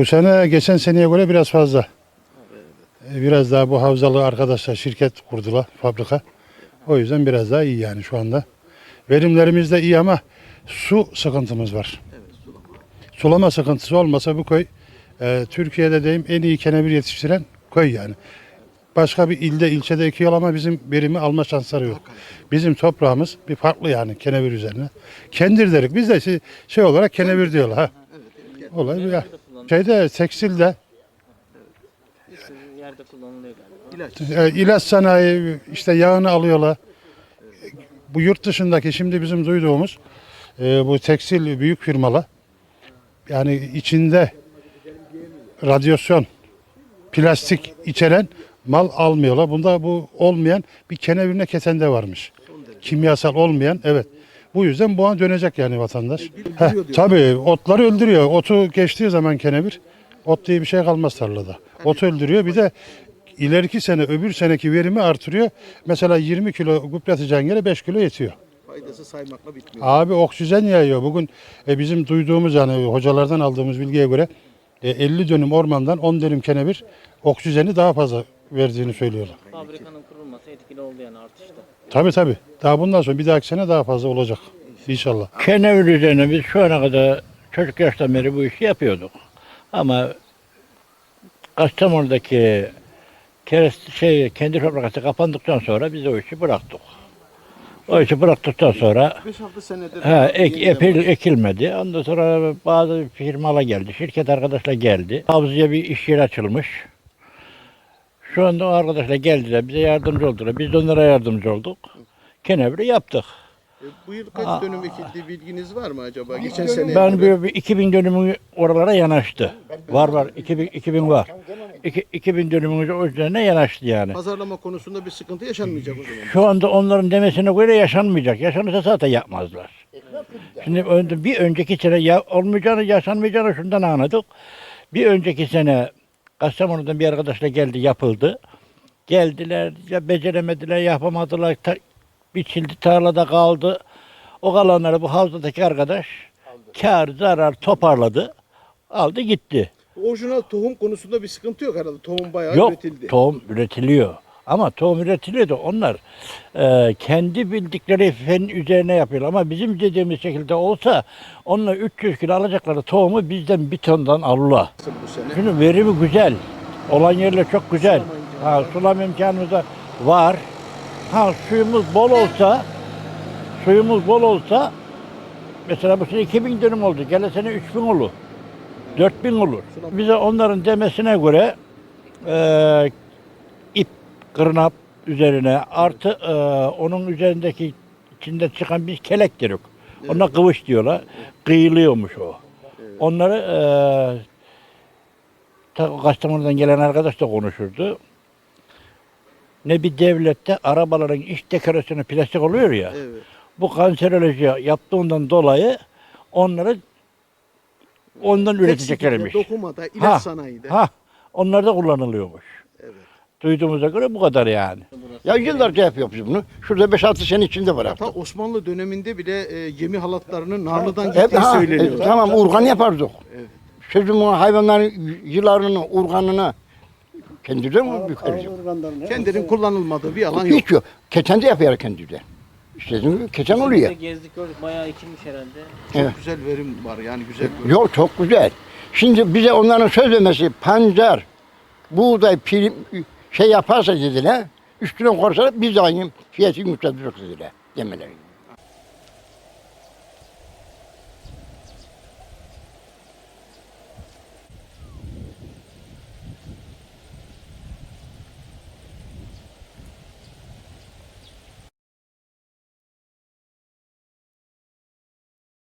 Bu sene geçen seneye göre biraz fazla. E, Biraz daha bu havzalı arkadaşlar şirket kurdular, fabrika. O yüzden biraz daha iyi yani şu anda. Verimlerimiz de iyi ama su sıkıntımız var. Sulama sıkıntısı olmasa bu köy e, Türkiye'de deyim en iyi kenevir yetiştiren köy yani. Başka bir ilde, ilçede ekiyor ama bizim verimi alma şansları yok. Bizim toprağımız bir farklı yani kenevir üzerine. Kendir derik. Biz de şey, şey olarak kenevir diyorlar. Ha. Olay bu ya. Şeyde tekstilde Sizin yerde kullanılıyor galiba. İlaç. e, ilaç sanayi işte yağını alıyorlar. Bu yurt dışındaki şimdi bizim duyduğumuz e, bu tekstil büyük firmalar yani içinde radyasyon, plastik içeren mal almıyorlar. Bunda bu olmayan bir kenevirine keten de varmış. Kimyasal olmayan evet. Bu yüzden boğa dönecek yani vatandaş. Heh, tabii otları öldürüyor. Otu geçtiği zaman kenevir ot diye bir şey kalmaz tarlada. Ot öldürüyor. Bir de ileriki sene öbür seneki verimi artırıyor. Mesela 20 kilo gübre atacağın yere 5 kilo yetiyor. Faydası saymakla bitmiyor. Abi oksijen yayıyor. Bugün e, bizim duyduğumuz yani hocalardan aldığımız bilgiye göre e, 50 dönüm ormandan 10 dönüm kenevir oksijeni daha fazla verdiğini söylüyorlar. Fabrikanın etkili oldu yani artışta. Tabii tabii. Daha bundan sonra bir dahaki sene daha fazla olacak. İnşallah. Kenevir üzerine biz şu ana kadar çocuk yaştan beri bu işi yapıyorduk. Ama Kastamonu'daki kerest, şey, kendi fabrikası kapandıktan sonra biz o işi bıraktık. O işi bıraktıktan sonra 5-6 senedir. ek, epil, başladı. ekilmedi. Ondan sonra bazı firmalar geldi, şirket arkadaşlar geldi. Havzıya bir iş yeri açılmış. Şu anda o arkadaşlar geldiler, bize yardımcı oldular. Biz de onlara yardımcı olduk. Kenevri yaptık. E, Bu yıl kaç Aa. dönüm ekildi bilginiz var mı acaba? Geçen sene. Ben bir, bir 2000 dönümü oralara yanaştı. Var var 2000, 2000 var. İki, 2000 dönümümüz o üzerine yanaştı yani. Pazarlama konusunda bir sıkıntı yaşanmayacak o zaman. Şu anda onların demesine göre yaşanmayacak. Yaşanırsa zaten yapmazlar. Şimdi önde- bir önceki sene ya, olmayacağını yaşanmayacağını şundan anladık. Bir önceki sene Kastamonu'dan bir arkadaşla geldi yapıldı. Geldiler ya beceremediler yapamadılar. Ta, biçildi tarlada kaldı. O kalanları bu havzadaki arkadaş kar zarar toparladı. Aldı gitti. Orijinal tohum konusunda bir sıkıntı yok herhalde. Tohum bayağı Yok üretildi. tohum üretiliyor. Ama tohum üretiliyor da onlar e, kendi bildikleri fen üzerine yapıyorlar. Ama bizim dediğimiz şekilde olsa onlar 300 kilo alacakları tohumu bizden bir tondan alırlar. Şimdi verimi güzel. Olan yerler çok güzel. Ha, sulama imkanımız da var. Ha suyumuz bol olsa suyumuz bol olsa mesela bu sene 2000 dönüm oldu. Gelen sene 3000 olur. 4000 olur. Bize onların demesine göre e, kırnap üzerine artı e, onun üzerindeki içinde çıkan bir kelek deriz. Ona kıvış diyorlar. Kıyılıyormuş o. Onları e, ta Kastamonu'dan gelen arkadaş da konuşurdu. Ne bir devlette arabaların iç dekorasyonu plastik oluyor ya. Evet. Bu kanseroloji yaptığından dolayı onları ondan üreteceklermiş. Tekstilde, Dokumada, ilaç Ha, sanayide. Ha, onlar da kullanılıyormuş. Evet. Duyduğumuza göre bu kadar yani. Ya yıllarca yapıyoruz biz bunu. Şurada 5-6 sene içinde bıraktık. Hatta Osmanlı döneminde bile e, gemi halatlarının narlıdan Hep, gittiği ha, söyleniyor. e, tamam urgan yapardık. Evet. Sözüm o hayvanların yılarını, urganını kendiden mi bükerdik? Kendinin kullanılmadığı bir alan yok. Hiç yok. Keçen de yapıyor kendiden. İstediğin gibi keçen Biz oluyor. de gezdik gördük bayağı ekilmiş herhalde. Çok Evet. güzel verim var yani güzel. verim. Yok çok güzel. Şimdi bize onların söz vermesi pancar, buğday, prim, şey yaparsa dediler, üstüne korsa biz aynı fiyatı yükseltiriz dediler demeleri.